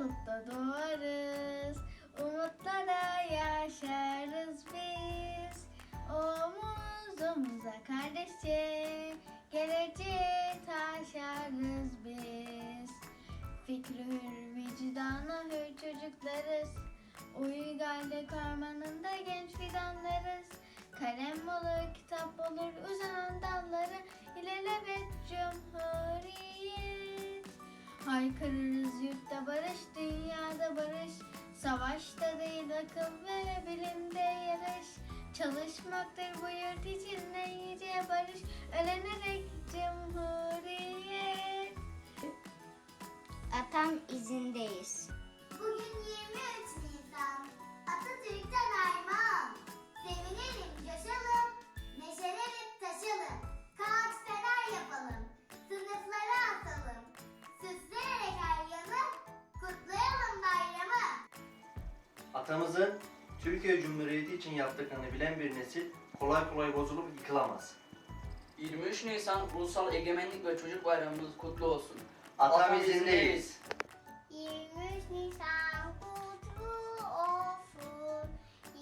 da doğarız. Umutlara yaşarız biz. Omuz omuza kardeşçe geleceğe taşarız biz. Fikri hür, vicdanı hür çocuklarız. Uygarlık ormanında genç fidanlarız. Kalem olur, kitap olur, uzanan dalları ilelebet cumhuriyet. Haykırırız yurtta barış, dünyada barış. Savaşta değil akıl ve bilimde yarış. Çalışmaktır bu yurt için ne yüce barış. Ölenerek cumhuriyet. Atam izindeyiz. Bugün 23 Atamızın Türkiye Cumhuriyeti için yaptıklarını bilen bir nesil kolay kolay bozulup yıkılamaz. 23 Nisan Ulusal Egemenlik ve Çocuk Bayramımız kutlu olsun. Atam izindeyiz. 23 Nisan kutlu olsun.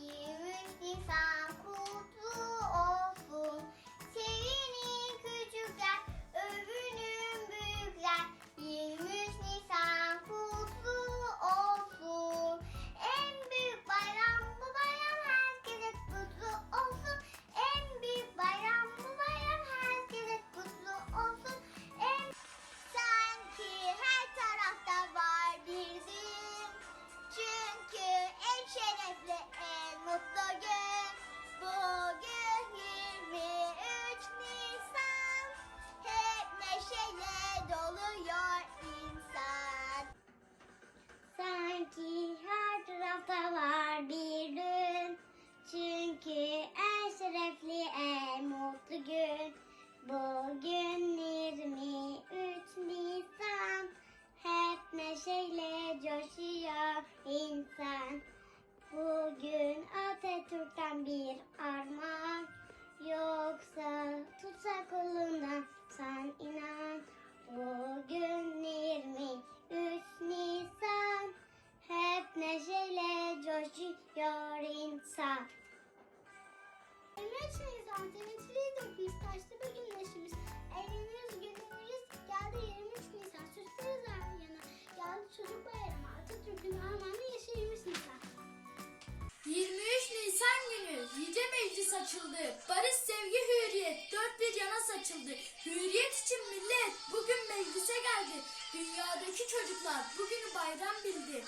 23 Nisan insan 23 Nisan sevinçliyiz biz taşlı bir gün neşemiz. Eğleniriz güleriz geldi 23 Nisan süsleriz her yana. Geldi çocuk bayramı Atatürk'ün armağanı yaşı 23 Nisan. 23 Nisan günü Yüce Meclis açıldı. Barış, sevgi, hürriyet dört bir yana saçıldı. Hürriyet için millet bugün meclise geldi. Dünyadaki çocuklar bugünü bayram bildi.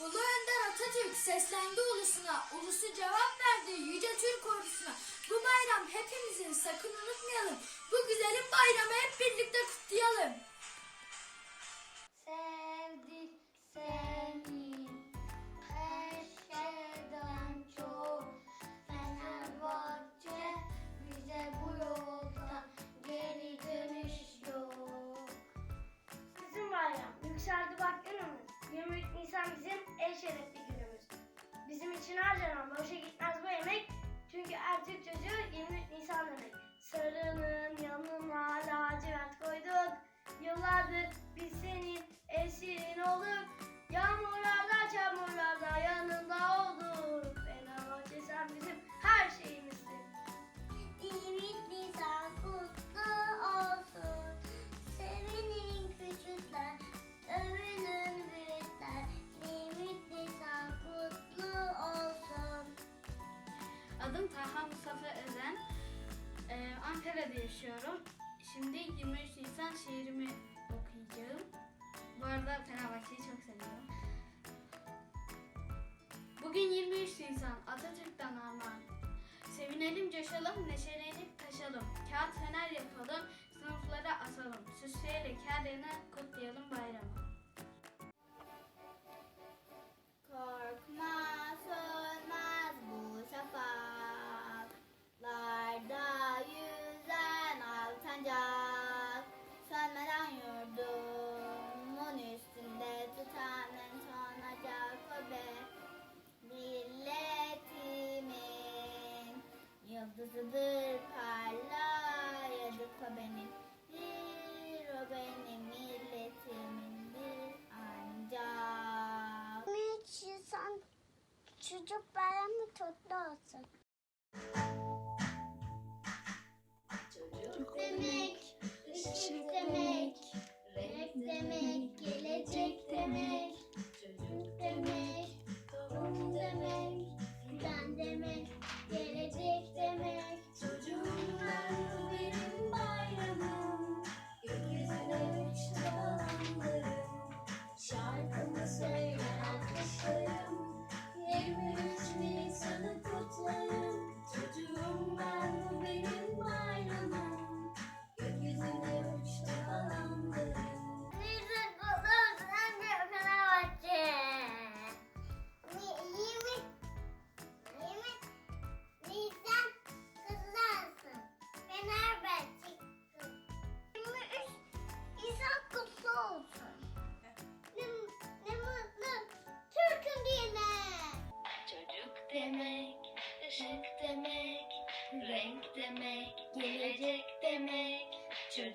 Ulu Önder Atatürk seslendi ulusuna, ulusu cevap verdi yüce Türk ordusuna. Bu bayram hepimizin sakın unutmayalım. Bu güzelim bayramı hep birlikte kutlayalım. İçin harcanan boşa gitmez bu emek. Çünkü Ertürk çocuğu 23 Nisan demek. Sarının yanına lacivert koyduk. Yıllardır Ankara'da yaşıyorum. Şimdi 23 Nisan şiirimi okuyacağım. Bu arada Fenerbahçe'yi çok seviyorum. Bugün 23 Nisan Atatürk'ten armağan. Sevinelim, coşalım, neşelenip taşalım. Kağıt fener yapalım, sınıflara asalım. Süsleyerek her yana kutlayalım the, the, the.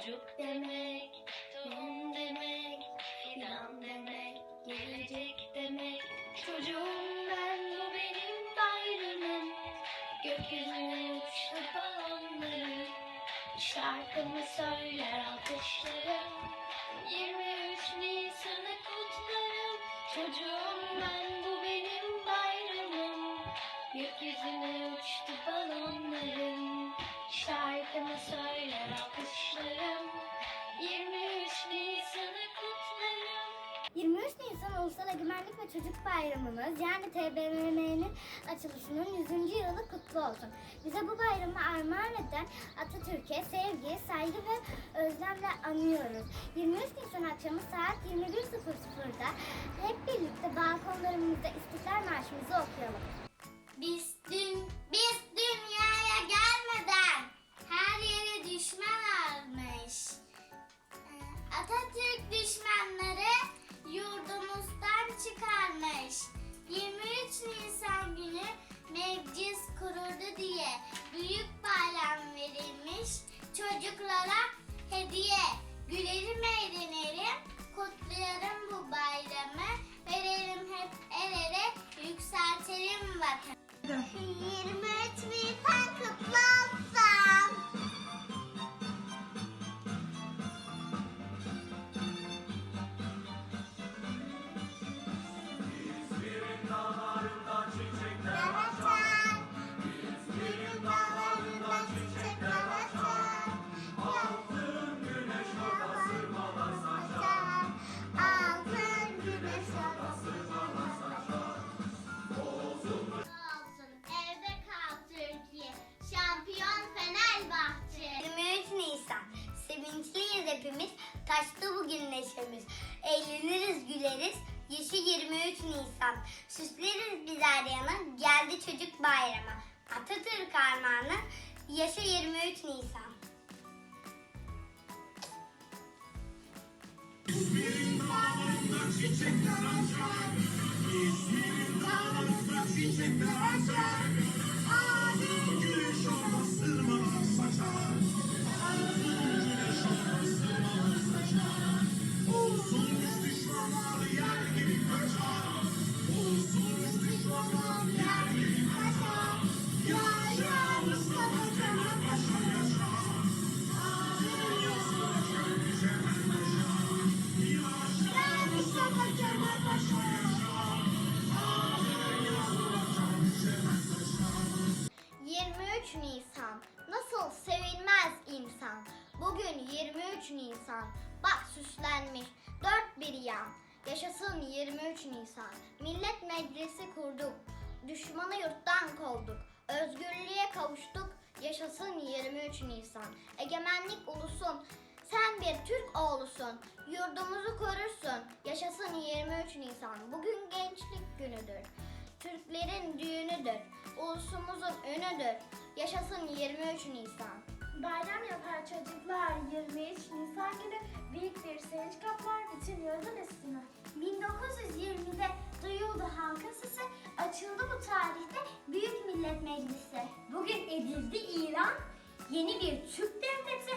Çocuk demek, tohum demek, fidan demek, gelecek demek. Çocuğum ben bu benim bayramım. Gökyüzüne uçtu balonlarım. Şarkımı söyler alkışlarım. Çocuk Bayramımız yani TBMM'nin açılışının 100. yılı kutlu olsun. Bize bu bayramı armağan eden Atatürk'e sevgi, saygı ve özlemle anıyoruz. 23 Nisan akşamı saat 21.00'da hep birlikte balkonlarımızda İstiklal Marşımızı okuyalım. Nisan. Süsleriz biz her yana. Geldi çocuk bayramı. Atatürk armağanı. Yaşı 23 Nisan. ...23 Nisan. Bak süslenmiş dört bir yan. Yaşasın 23 Nisan. Millet meclisi kurduk. Düşmanı yurttan kovduk. Özgürlüğe kavuştuk. Yaşasın 23 Nisan. Egemenlik ulusun. Sen bir Türk oğlusun. Yurdumuzu korursun. Yaşasın 23 Nisan. Bugün gençlik günüdür. Türklerin düğünüdür. Ulusumuzun önüdür. Yaşasın 23 Nisan. Bayram yapar çocuklar 23 Nisan günü büyük bir sevinç kaplar bütün yurdun üstüne. 1920'de duyuldu halkın sesi, açıldı bu tarihte Büyük Millet Meclisi. Bugün edildi ilan, yeni bir Türk devleti.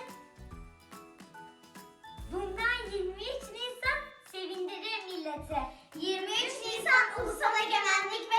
Bundan 23 Nisan sevindirir milleti. 23 Nisan Ulusal Egemenlik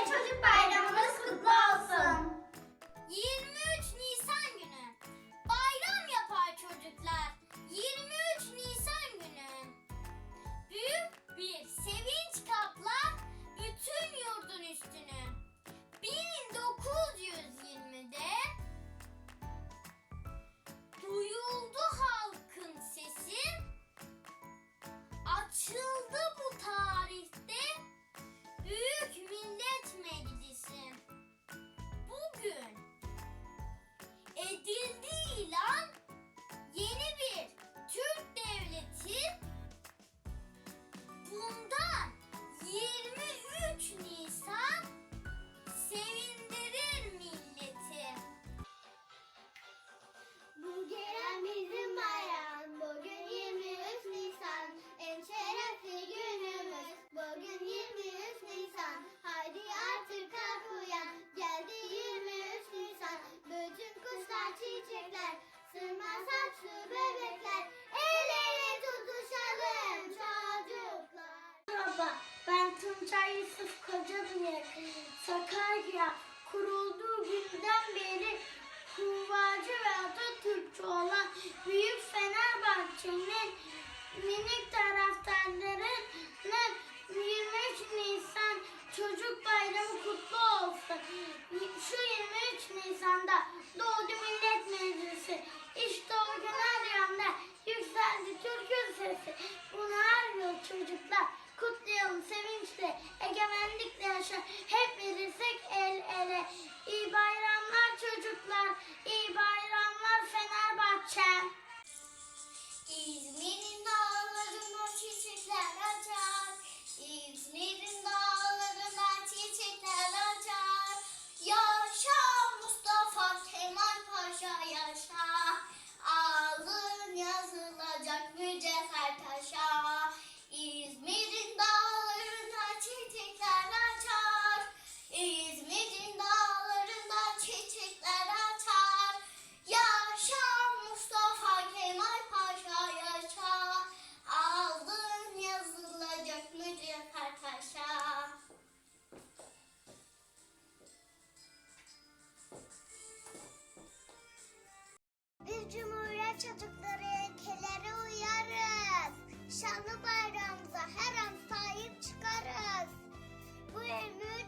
Merhaba, ben Tuncay Yusuf Kocademir. Sakarya kurulduğu günden beri kuvvacı ve Atatürkçü olan Büyük Fenerbahçe'nin minik taraftarlarının 23 Nisan Çocuk Bayramı kutlu olsun. Şu 23 Nisan'da doğdu Millet Meclisi. İşte o gün her yanda yükseldi Türk'ün sesi. Bunu her yıl çocuklar kutlayalım sevinçle, egemenlikle yaşa. Hep verirsek el ele. İyi bayramlar çocuklar, iyi bayramlar Fenerbahçe. İzmir'in dağlarında çiçekler açar. İzmir'in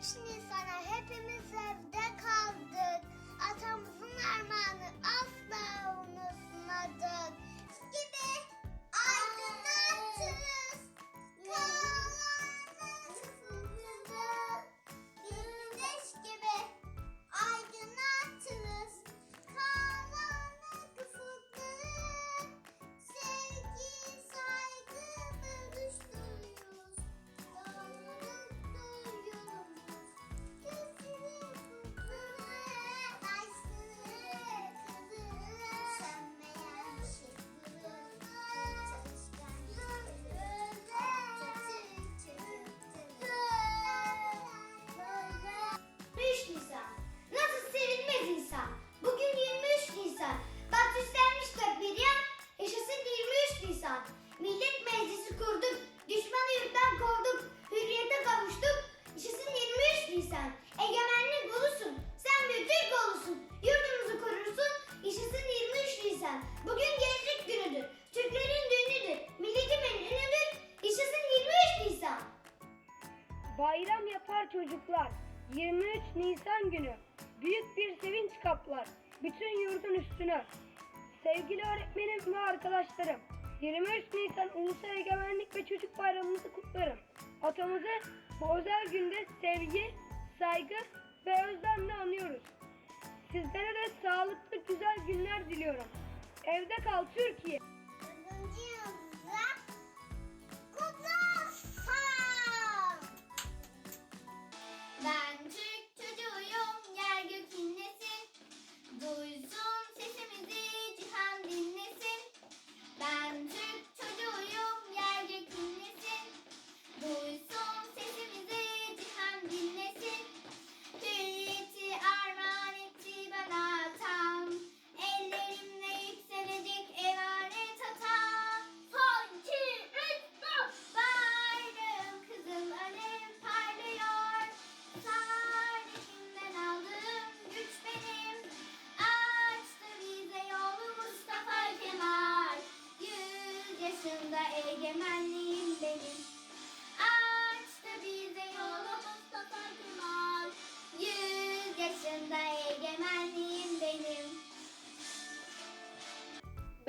23 Nisan'a hepimiz Bayram yapar çocuklar. 23 Nisan günü büyük bir sevinç kaplar bütün yurdun üstünü. Sevgili öğretmenim ve arkadaşlarım, 23 Nisan Ulusal Egemenlik ve Çocuk Bayramımızı kutlarım. Atamızı bu özel günde sevgi, saygı ve özlemle anıyoruz. Sizlere de sağlıklı güzel günler diliyorum. Evde kal Türkiye. Duysun sesimizi,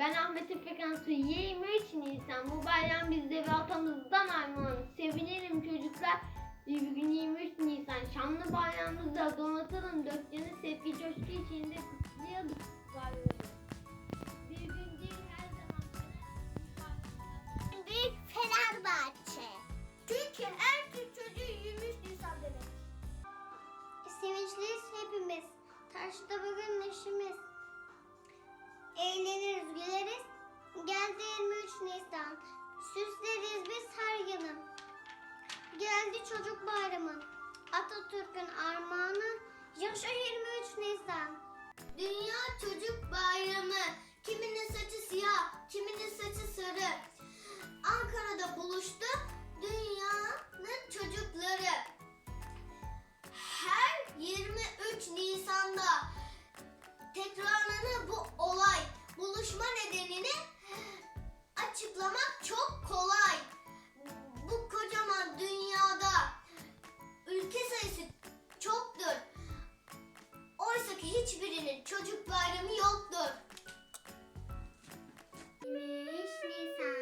Ben Ahmet Efekansu 23 Nisan. Bu bayram bizde ve atamızdan armağan. Sevinelim çocuklar. Bugün 23 Nisan. Şanlı bayramımızda donatalım. Dört yanı sevgi coşku içinde kutlayalım bayramı. Bir gün değil her zaman. Büyük Fenerbahçe. Çünkü her Türk çocuğu 23 Nisan demek. Sevinçliyiz hepimiz. Karşıda bugün neşimiz eğleniriz, güleriz. Geldi 23 Nisan, süsleriz biz her yanı. Geldi çocuk bayramı, Atatürk'ün armağanı, yaşa 23 Nisan. Dünya Çocuk Bayramı, kiminin saçı siyah, kiminin saçı sarı. Ankara'da buluştu dünyanın çocukları. Her 23 Nisan'da tekrarlanır bu olay buluşma nedenini açıklamak çok kolay. Bu kocaman dünyada ülke sayısı çoktur. Oysa ki hiçbirinin çocuk bayramı yoktur. 23 Nisan